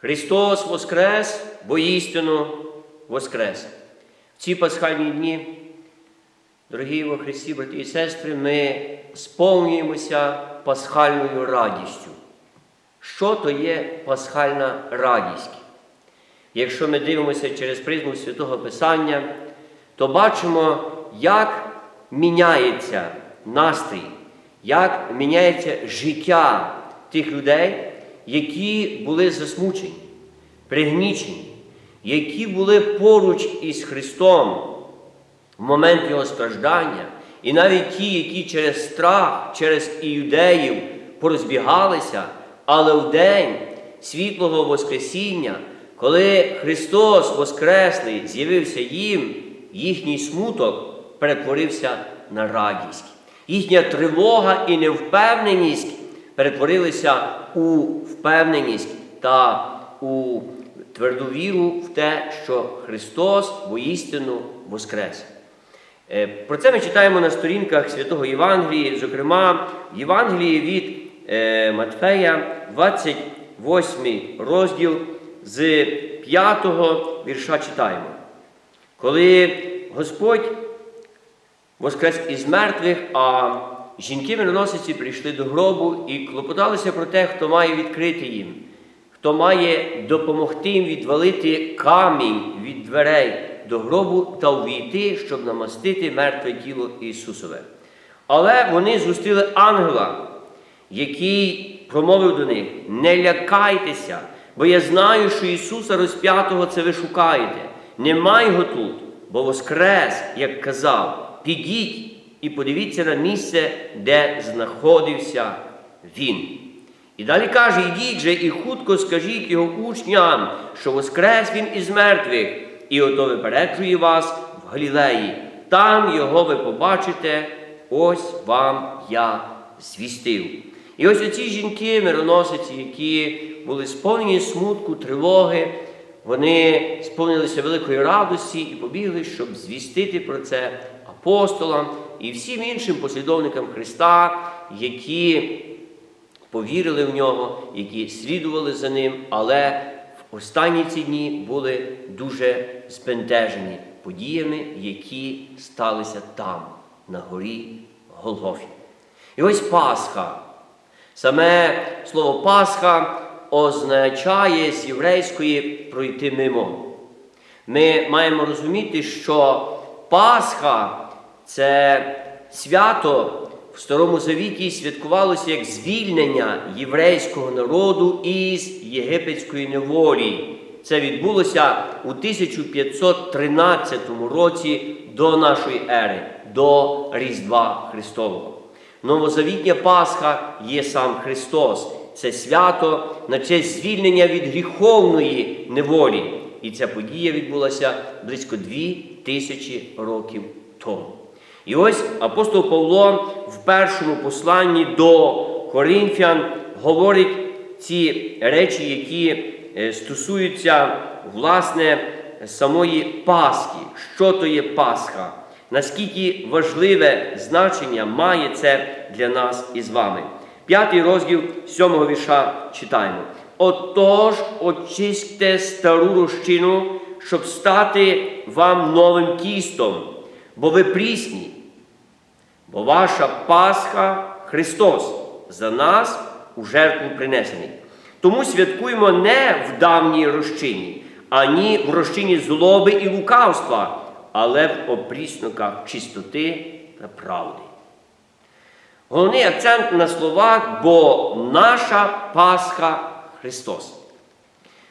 Христос Воскрес, бо істину Воскрес. В ці пасхальні дні, дорогі во Христі, брати і сестри, ми сповнюємося пасхальною радістю. Що то є пасхальна радість? Якщо ми дивимося через призму Святого Писання, то бачимо, як міняється настрій, як міняється життя тих людей, які були засмучені, пригнічені, які були поруч із Христом в момент Його страждання, і навіть ті, які через страх, через іудеїв порозбігалися, але в день світлого Воскресіння, коли Христос Воскреслий з'явився їм, їхній смуток перетворився на радість. Їхня тривога і невпевненість перетворилися у впевненість та у тверду віру в те, що Христос воістину Воскрес. Е, Про це ми читаємо на сторінках Святого Євангелії, зокрема, в Євангелії від е, Матфея, 28 розділ з 5 вірша читаємо. Коли Господь воскрес із мертвих, а жінки мироносиці прийшли до гробу і клопоталися про те, хто має відкрити їм, хто має допомогти їм відвалити камінь від дверей до гробу та увійти, щоб намастити мертве тіло Ісусове. Але вони зустріли ангела, який промовив до них: Не лякайтеся, бо я знаю, що Ісуса розп'ятого це ви шукаєте. Нема його тут, бо Воскрес, як казав, підіть і подивіться на місце, де знаходився Він. І далі каже: ідіть же і хутко скажіть його учням, що воскрес він із мертвих, і ото випереджує вас в Галілеї. Там його ви побачите, ось вам я звістив. І ось оці жінки, мироносиці, які були сповнені смутку, тривоги, вони сповнилися великої радості і побігли, щоб звістити про це апостолам і всім іншим послідовникам Христа, які повірили в нього, які слідували за ним, але в останні ці дні були дуже збентежені подіями, які сталися там, на горі Голгофі. І ось Пасха. Саме слово Пасха означає з єврейської пройти мимо. Ми маємо розуміти, що Пасха це свято в Старому Завіті святкувалося як звільнення єврейського народу із єгипетської неволі. Це відбулося у 1513 році до нашої ери, до Різдва Христового. Новозавітня Пасха є сам Христос. Це свято на честь звільнення від гріховної неволі. І ця подія відбулася близько дві тисячі років тому. І ось апостол Павло в першому посланні до Коринфян говорить ці речі, які е, стосуються власне самої Пасхи. Що то є Пасха? Наскільки важливе значення має це для нас із вами? П'ятий розділ сьомого вірша читаємо. Отож, очистьте стару розчину, щоб стати вам новим тістом, бо ви прісні, бо ваша Пасха Христос за нас у жертву принесений. Тому святкуємо не в давній розчині, ані в розчині злоби і лукавства, але в опрісноках чистоти та правди. Головний акцент на словах, бо наша Пасха Христос.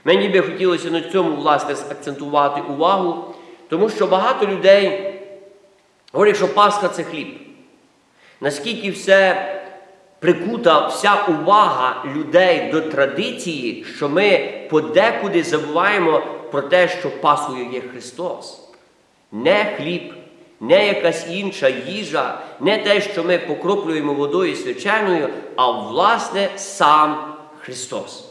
Мені би хотілося на цьому, власне, акцентувати увагу, тому що багато людей говорять, що Пасха це хліб. Наскільки все прикута вся увага людей до традиції, що ми подекуди забуваємо про те, що Пасхою є Христос. Не хліб, не якась інша їжа, не те, що ми покроплюємо водою свяченою, а власне сам Христос.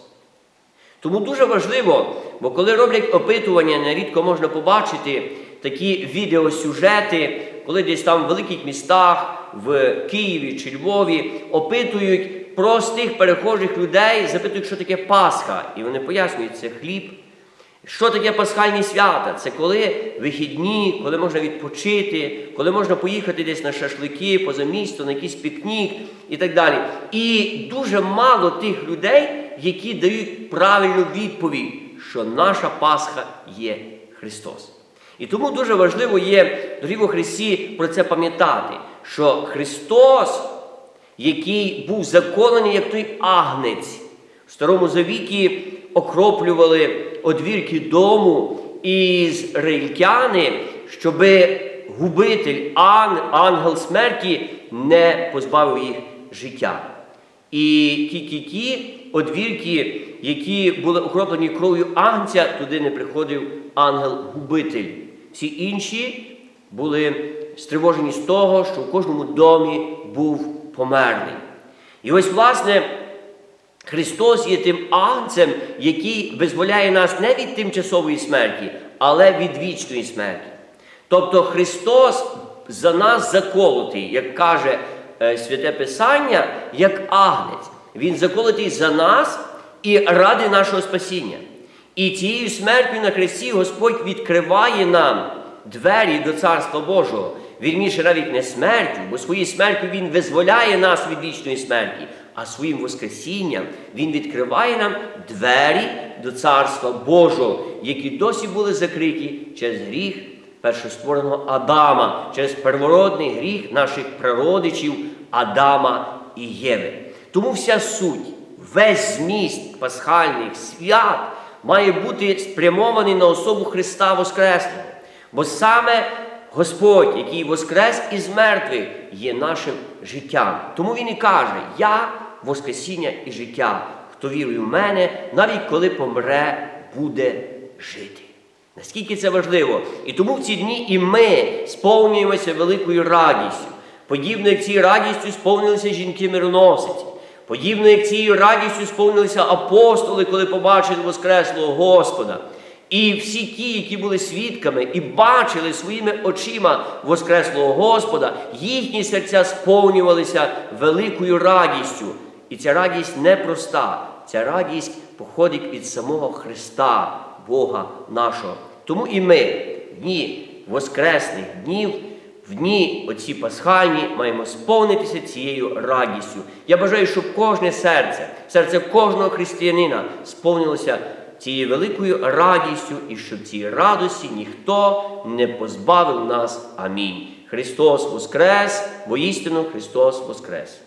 Тому дуже важливо, бо коли роблять опитування, нерідко можна побачити такі відеосюжети, коли десь там в великих містах, в Києві чи Львові опитують простих перехожих людей запитують, що таке Пасха. І вони пояснюють, це хліб. Що таке пасхальні свята? Це коли вихідні, коли можна відпочити, коли можна поїхати десь на шашлики, поза місто, на якийсь пікнік і так далі. І дуже мало тих людей, які дають правильну відповідь, що наша Пасха є Христос. І тому дуже важливо є, дорогі во Христі, про це пам'ятати, що Христос, який був законений, як той агнець, в Старому Завіті окроплювали одвірки дому із рейлькяни, щоби губитель, ан, ангел смерті не позбавив їх життя. І тільки ті одвірки, які були окроплені кров'ю агнця, туди не приходив ангел-губитель. Всі інші були стривожені з того, що в кожному домі був померлий. І ось, власне, Христос є тим агнцем, який визволяє нас не від тимчасової смерті, але від вічної смерті. Тобто Христос за нас заколотий, як каже е, Святе Писання, як агнець. Він заколотий за нас і ради нашого спасіння. І цією смертю на Христі Господь відкриває нам двері до Царства Божого. Вірніше, навіть не смертю, бо своєю смертю Він визволяє нас від вічної смерті, а своїм Воскресінням Він відкриває нам двері до Царства Божого, які досі були закриті через гріх першоствореного Адама, через первородний гріх наших прародичів Адама і Єви. Тому вся суть, весь зміст пасхальних свят має бути спрямований на особу Христа Воскресного. Бо саме Господь, який воскрес із мертвих, є нашим життям. Тому Він і каже: Я Воскресіння і життя. Хто вірує в мене, навіть коли помре, буде жити. Наскільки це важливо? І тому в ці дні і ми сповнюємося великою радістю. Подібно як цією радістю сповнилися жінки-мироносиці. Подібно як цією радістю сповнилися апостоли, коли побачили Воскреслого Господа. І всі ті, які були свідками і бачили своїми очима Воскреслого Господа, їхні серця сповнювалися великою радістю. І ця радість непроста, ця радість походить від самого Христа, Бога нашого. Тому і ми в дні Воскресних днів, в дні оці пасхальні, маємо сповнитися цією радістю. Я бажаю, щоб кожне серце, серце кожного християнина сповнилося цією великою радістю, і щоб цій радості ніхто не позбавив нас. Амінь. Христос Воскрес, воістину Христос Воскрес!